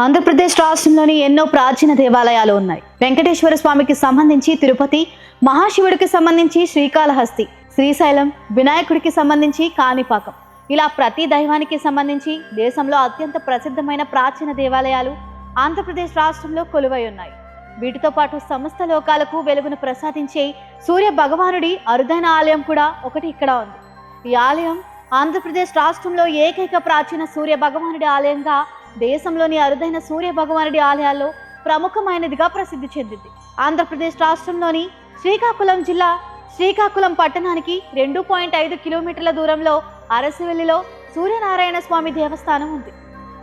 ఆంధ్రప్రదేశ్ రాష్ట్రంలోని ఎన్నో ప్రాచీన దేవాలయాలు ఉన్నాయి. వెంకటేశ్వర స్వామికి సంబంధించి తిరుపతి మహాశివుడికి సంబంధించి శ్రీకాళహస్తి శ్రీశైలం వినాయకుడికి సంబంధించి కాణిపాకం. ఇలా ప్రతి దైవానికి సంబంధించి దేశంలో అత్యంత ప్రసిద్ధమైన ప్రాచీన దేవాలయాలు ఆంధ్రప్రదేశ్ రాష్ట్రంలో కొలువై ఉన్నాయి. వీటితో పాటు సమస్త లోకాలకు వెలుగును ప్రసాదించే సూర్య భగవానుడి అరుదైన ఆలయం కూడా ఒకటి ఇక్కడ ఉంది. ఈ ఆలయం ఆంధ్రప్రదేశ్ రాష్ట్రంలో ఏకైక ప్రాచీన సూర్య భగవానుడి ఆలయంగా దేశంలోని అరుదైన సూర్య భగవానుడి ఆలయాల్లో ప్రముఖమైనదిగా ప్రసిద్ధి చెందింది. ఆంధ్రప్రదేశ్ రాష్ట్రంలోని శ్రీకాకుళం జిల్లా శ్రీకాకుళం పట్టణానికి రెండు పాయింట్ ఐదు కిలోమీటర్ల దూరంలో అరసివెల్లిలో సూర్యనారాయణ స్వామి దేవస్థానం ఉంది.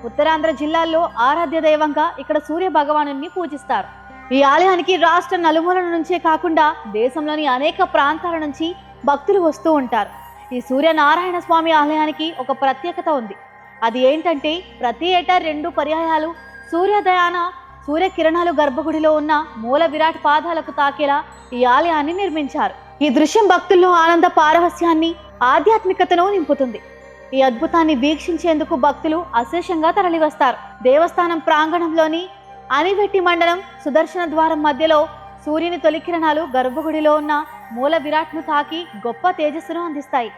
ఉత్తరాంధ్ర జిల్లాల్లో ఆరాధ్య దైవంగా ఇక్కడ సూర్య భగవాను పూజిస్తారు. ఈ ఆలయానికి రాష్ట్ర నలుమూలల నుంచే కాకుండా దేశంలోని అనేక ప్రాంతాల నుంచి భక్తులు వస్తూ ఉంటారు. ఈ సూర్యనారాయణ స్వామి ఆలయానికి ఒక ప్రత్యేకత ఉంది. అది ఏంటంటే ప్రతి ఏటా రెండు పర్యాయాలు సూర్యోదయాన సూర్యకిరణాలు గర్భగుడిలో ఉన్న మూల విరాట్ పాదాలకు తాకేలా ఈ ఆలయాన్ని నిర్మించారు. ఈ దృశ్యం భక్తుల్లో ఆనంద పారవస్యాన్ని ఆధ్యాత్మికతను నింపుతుంది. ఈ అద్భుతాన్ని వీక్షించేందుకు భక్తులు అశేషంగా తరలివస్తారు. దేవస్థానం ప్రాంగణంలోని అనివెట్టి మండలం సుదర్శన ద్వారం మధ్యలో సూర్యుని తొలి కిరణాలు గర్భగుడిలో ఉన్న మూల విరాట్ను తాకి గొప్ప తేజస్సును అందిస్తాయి.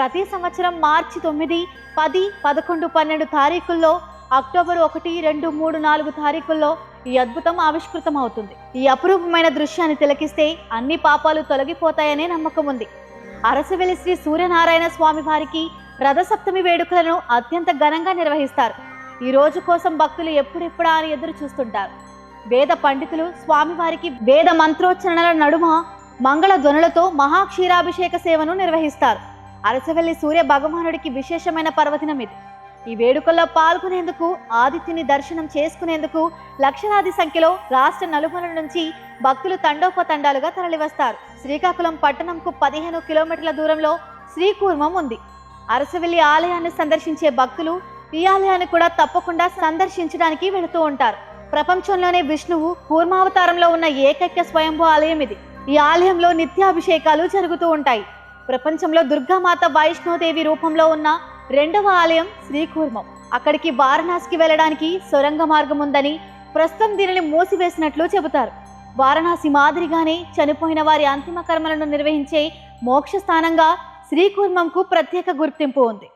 ప్రతి సంవత్సరం మార్చి తొమ్మిది పది పదకొండు పన్నెండు తారీఖుల్లో అక్టోబర్ ఒకటి రెండు మూడు నాలుగు తారీఖుల్లో ఈ అద్భుతం ఆవిష్కృతం అవుతుంది ఈ అపురూపమైన దృశ్యాన్ని తిలకిస్తే అన్ని పాపాలు తొలగిపోతాయనే నమ్మకం ఉంది. అరసవెలి శ్రీ సూర్యనారాయణ స్వామి వారికి రథసప్తమి వేడుకలను అత్యంత ఘనంగా నిర్వహిస్తారు. ఈ రోజు కోసం భక్తులు ఎప్పుడెప్పుడా అని ఎదురు చూస్తుంటారు. వేద పండితులు స్వామివారికి వేద మంత్రోచ్చరణల నడుమ మంగళ ధ్వనులతో మహాక్షీరాభిషేక సేవను నిర్వహిస్తారు. అరసవెల్లి సూర్య భగవానుడికి విశేషమైన పర్వదినం ఇది. ఈ వేడుకల్లో పాల్గొనేందుకు ఆదిత్యుని దర్శనం చేసుకునేందుకు లక్షలాది సంఖ్యలో రాష్ట్ర నలుమూల నుంచి భక్తులు తండోపతండాలుగా తరలివస్తారు. శ్రీకాకుళం పట్టణంకు పదిహేను కిలోమీటర్ల దూరంలో శ్రీకూర్మం ఉంది. అరసవెల్లి ఆలయాన్ని సందర్శించే భక్తులు ఈ ఆలయాన్ని కూడా తప్పకుండా సందర్శించడానికి వెళుతూ ఉంటారు. ప్రపంచంలోనే విష్ణువు కూర్మావతారంలో ఉన్న ఏకైక స్వయంభూ ఆలయం ఇది. ఈ ఆలయంలో నిత్యాభిషేకాలు జరుగుతూ ఉంటాయి. ప్రపంచంలో దుర్గామాత వైష్ణోదేవి రూపంలో ఉన్న రెండవ ఆలయం శ్రీకూర్మం. అక్కడికి వారణాసికి వెళ్ళడానికి సొరంగ మార్గం ఉందని ప్రస్తుతం దీనిని మూసివేసినట్లు చెబుతారు. వారణాసి మాదిరిగానే చనిపోయిన వారి అంతిమ కర్మలను నిర్వహించే మోక్ష స్థానంగా శ్రీకూర్మంకు ప్రత్యేక గుర్తింపు ఉంది.